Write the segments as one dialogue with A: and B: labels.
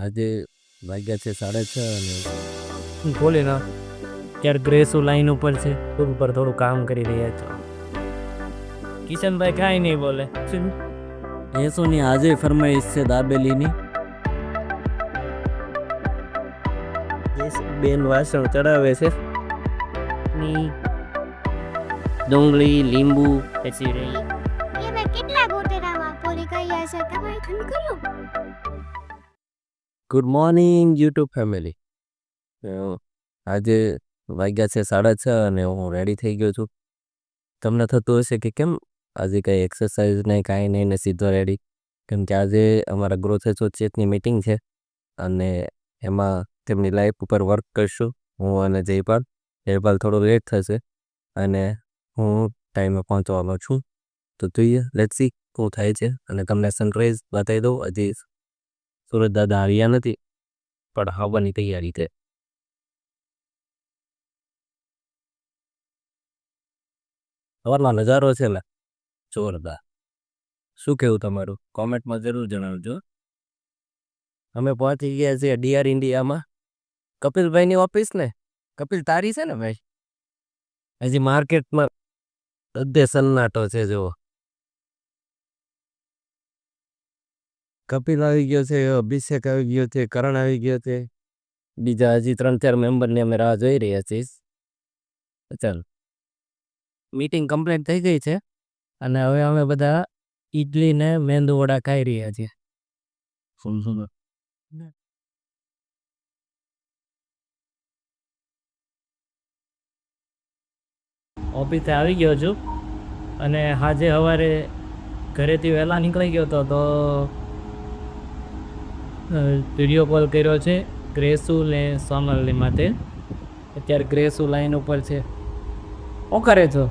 A: આજે વાગ્યા છે સાડા છ અને
B: ખોલી ના ત્યારે ગ્રેસો લાઈન ઉપર છે પુલ પર થોડું કામ કરી રહ્યા છો. કિશનભાઈ કાંઈ નહીં બોલે.
A: એસોની આજે ફરમાઈશ છે દાબેલીની.
B: બેન વાસણ ચડાવે છે. ની. ડુંગળી લીંબુ પછી રહી
A: ગુડ મોર્નિંગ યુટ્યુબ ફેમિલી આજે વાગ્યા છે સાડા છ અને હું રેડી થઈ ગયો છું. તમને થતું હશે કે કેમ આજે કંઈ એક્સરસાઇઝ નહીં, કાંઈ નહીં ને સીધો રેડી કેમ કે આજે અમારા ગ્રોથ એસોસિએટની મિટિંગ છે અને એમાં તેમની લાઈફ ઉપર વર્ક કરશું, હું અને જયપાલ. જયપાલ થોડો લેટ થશે અને હું ટાઈમે પહોંચવાનો છું. તો જોઈએ લેટ સી શું થાય છે અને તમને સનરાઈઝ બતાવી દઉં. હજી સુરત દાદા આવ્યા નથી, પણ આવવાની તૈયારી છે. સવારનો નજારો છે ને, જોરદાર. શું કેવું તમારું? કોમેન્ટમાં જરૂર જણાવજો. અમે પહોંચી ગયા છીએ ડીઆર ઇન્ડિયામાં. કપિલભાઈની ઓફિસ ને? કપિલ તારી છે ને ભાઈ? હજી માર્કેટમાં બધે સન્નાટો છે, જુઓ. કપિલ આવી ગયો છે અભિષેક આવી ગયો છે કરણ આવી ગયો છે. બીજા હજી ત્રણ ચાર મેમ્બરની અમે રાહ જોઈ રહ્યા છીએ. ચાલ. મીટિંગ કમ્પ્લીટ થઈ ગઈ છે અને હવે અમે બધા ઈડલી ને મેંદુ વડા ખાઈ રહ્યા છીએ.
B: ઓફિસે આવી ગયો છું અને આજે સવારે ઘરેથી વહેલા નીકળી ગયો હતો તો વીડિયો કોલ કર્યો છે ગ્રેસુ ને સોનલની માટે. અત્યારે ગ્રેસુ લાઈન ઉપર છે. શું કરે છો?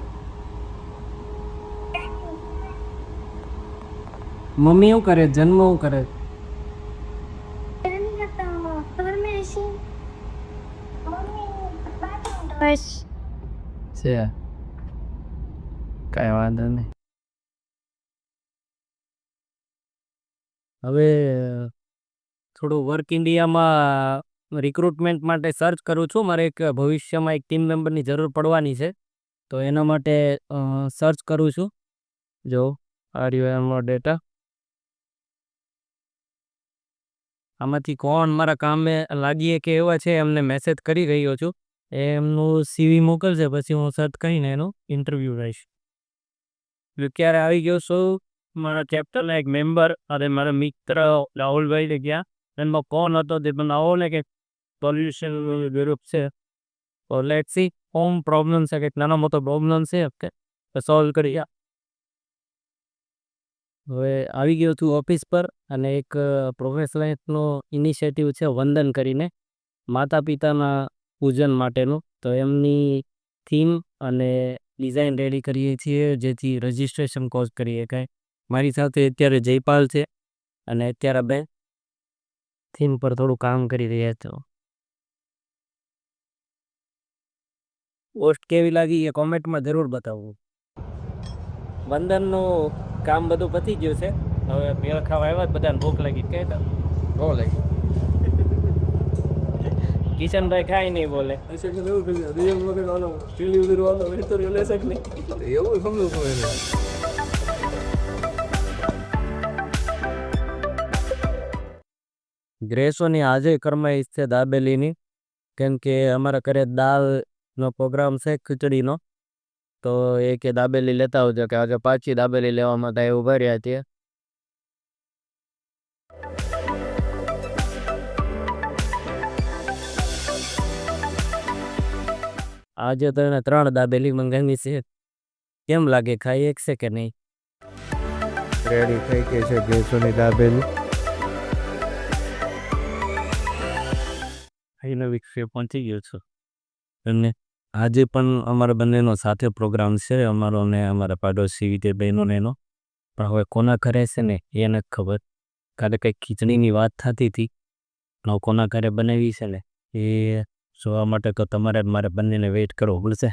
B: મમ્મી શું કરે? જન્મ શું કરે? છે. કાંઈ વાંધો નહીં. હવે થોડું વર્ક ઇન્ડિયામાં રિક્રુટમેન્ટ માટે સર્ચ કરું છું. મારે એક ભવિષ્યમાં એક ટીમ મેમ્બરની જરૂર પડવાની છે. તો એના માટે સર્ચ કરું છું. જો આર યુ એમ ડેટા આમાંથી કોણ મારા કામે લાગીએ કે એવા છે, એમને મેસેજ કરી રહ્યો છું. એમનું સીવી મોકલશે, પછી હું સર્ચ કરીને એનું ઇન્ટરવ્યૂ લઈશ. ક્યારે આવી ગયો છું, મારા ચેપ્ટરના એક મેમ્બર અને મારા મિત્ર રાહુલભાઈ ગયા. એમાં કોણ હતો તે મને આવો ને કે સોલ્યુશન ગ્રુપ છે. તો લેટ સી હોમ પ્રોબ્લેમ છે, કંઈક નાનો મોટો પ્રોબ્લેમ છે કે સોલ્વ કરી આ હવે આવી ગયો છું ઓફિસ પર અને એક પ્રોફેશનલનો ઇનિશિયેટિવ છે, વંદન કરીને માતા પિતાના પૂજન માટેનું. તો એમની થીમ અને ડિઝાઇન રેડી કરીએ છીએ, જેથી રજિસ્ટ્રેશન કોર્સ કરીએ કાંઈ. મારી સાથે અત્યારે જયપાલ છે અને અત્યારે બે થીમ પર થોડું કામ કરી રહ્યા છો? પોસ્ટ કેવી લાગી એ કોમેન્ટમાં જરૂર બતાવવું વંદનનું કામ બધું પતી ગયું છે. હવે મેળ ખાવા આવ્યા બધાને ભૂખ લાગી કે બહુ લાગી. કિશનભાઈ કાંઈ નહીં બોલે.
C: એવું સમજવું પડે.
A: ગ્રેસોની આજે કરમાઈશ છે દાબેલીની કેમ કે અમારા ઘરે દાળનો પ્રોગ્રામ છે ખીચડીનો તો એ કે દાબેલી લેતા આવજો કે આજે પાછી દાબેલી લેવા માટે ઊભા રહ્યા છીએ આજે તો એને ત્રણ દાબેલી મંગાવી છે કેમ લાગે ખાઈ એક છે કે નહીં
C: રેડી થઈ ગઈ છે ગેસોની દાબેલી
A: ખાઈને વિક્ષેપણ થઈ ગયો છું. અને આજે પણ અમારા બંનેનો સાથે પ્રોગ્રામ છે, અમારો ને અમારા પાડોશી વિજય બહેનોને એનો. પણ હવે કોના ઘરે છે ને, એ નથી ખબર. કારણ કે ખીચડીની વાત થતી હતી. કોના ઘરે બનાવી છે ને, એ જોવા માટે તો તમારે મારે બંનેને વેઇટ કરવો પડશે.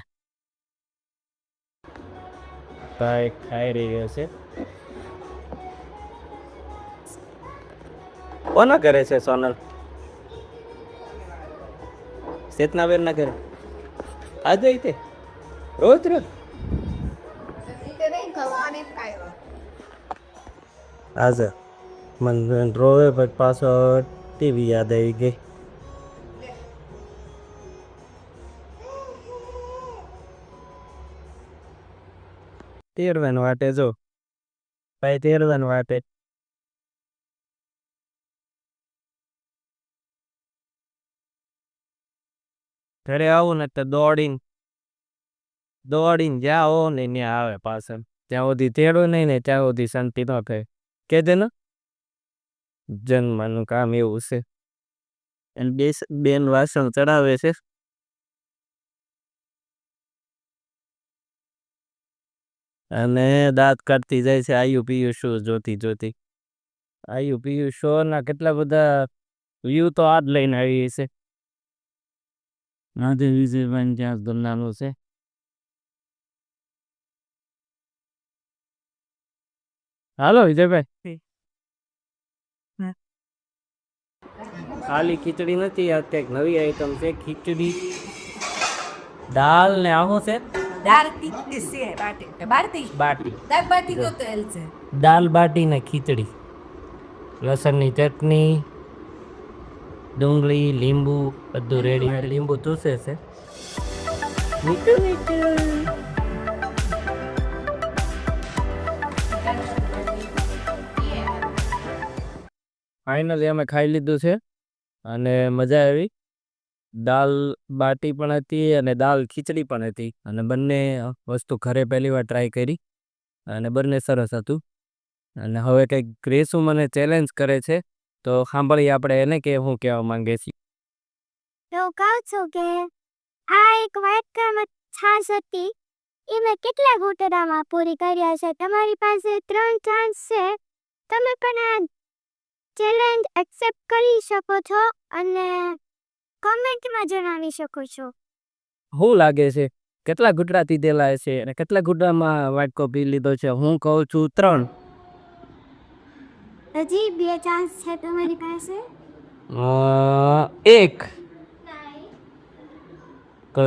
A: કાંઈ ખાઈ રહ્યો છે.
B: કોના કરે છે સોનલ? ચેતનાબેન ના ઘરે આજે તે. રોજ રોજ. આજે મને રોવે પછી પાછો ટીવી યાદ આવી ગઈ. તેરવાનું વાટે જો. ભાઈ, તેરવાનું વાટે. ઘરે આવું ને તો દોડીને દોડીને જાઓ ને ત્યાં આવે પાછળ ત્યાં સુધી તેડો નહીં ને ત્યાં સુધી શાંતિ ન થાય. કે દે ને? જન્મનું કામ એવું છે. અને બે બેન વાસણ ચડાવે છે. અને દાંત કાઢતી જાય છે આયુ પીયુ શો જોતી જોતી. આયુ પીયુ શો ના કેટલા બધા વ્યૂ તો આજ લઈને આવી છે આજે વિજયભાઈ ત્યાં દુલ્લાનું છે હાલો વિજયભાઈ ખાલી ખીચડી નથી આ કંઈક નવી આઈટમ છે ખીચડી દાળ ને આવો છે
D: દાળ તીખી છે બાટી બાટી
B: બાટી
D: દાળ બાટી છે
B: દાલ બાટી ને ખીચડી લસણની ચટણી ડુંગળી લીંબુ બધું રેડી લીંબુ ચૂસે છે. મીઠું મીઠું ફાઇનલી અમે ખાઈ લીધું છે. અને મજા આવી. દાલ બાટી પણ હતી અને દાલ ખીચડી પણ હતી. અને બંને વસ્તુ ઘરે પહેલી વાર ટ્રાય કરી. અને બંને સરસ હતું. અને હવે કંઈક ગ્રેસું મને ચેલેન્જ કરે છે. તો સાંભળીએ આપણે એને કે હું કહેવા માંગે છે.
E: તો કહું છું કે? આ એક વાટકામાં છાશ હતી. એ મેં કેટલા ઘૂંટડામાં પૂરી કર્યા છે? તમારી પાસે ત્રણ ચાન્સ છે. તમે પણ આ ચેલેન્જ એક્સેપ્ટ કરી શકો છો અને કોમેન્ટમાં જણાવી શકો છો.
B: શું લાગે છે કેટલા ઘૂંટડા દીધેલા છે અને કેટલા ઘૂંટડામાં વાટકો પી લીધો છે? હું કહું છું ત્રણ.
E: હજી બે ચાન્સ છે તમારી પાસે?
B: એક. તો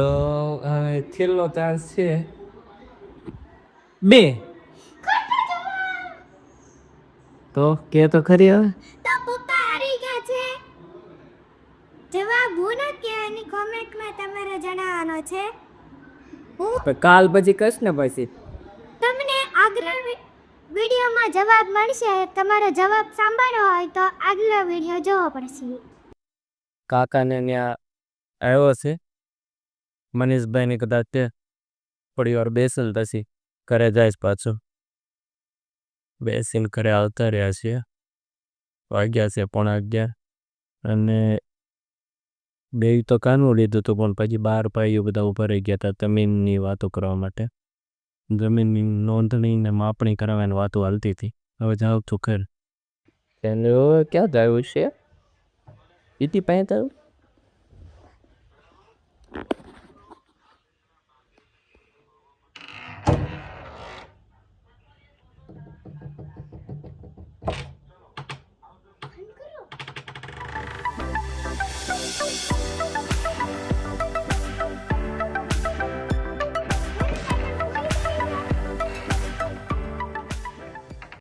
B: હવે છેલ્લો ચાન્સ છે? બે. તો કે તો ખરી હવે?
E: તો પપ્પા હારી ગયા છે. જવાબ હું નથી કહેવાની કોમેન્ટમાં તમારે જણાવવાનો છે. હું
B: કાલ પછી કશ ને પછી.
E: તમને આગળ વિડીયોમાં જવાબ મળશે. તમારો જવાબ સાંભળવો હોય તો આગલો વીડિયો જોવો પડશે.
B: કાકાને ત્યાં આવ્યો છે. મનીષભાઈને કદાચ થોડી વાર બેસેલ પછી ઘરે જાય પાછું. બેસીને ઘરે આવતા રહ્યા છીએ. વાગ્યા છે પોણા અગિયાર. અને બે તો કાનવું લીધું હતું પણ પછી બાર ભાઈઓ બધા ઊભા રહી ગયા હતા જમીનની વાતો કરવા માટે. જમીનની નોંધણી ને માપણી કરાવવાની વાતો હાલતી હતી. હવે જાઉં છું ઘર. હવે ક્યાં જાય છે? ઇતિ પાસે તારું?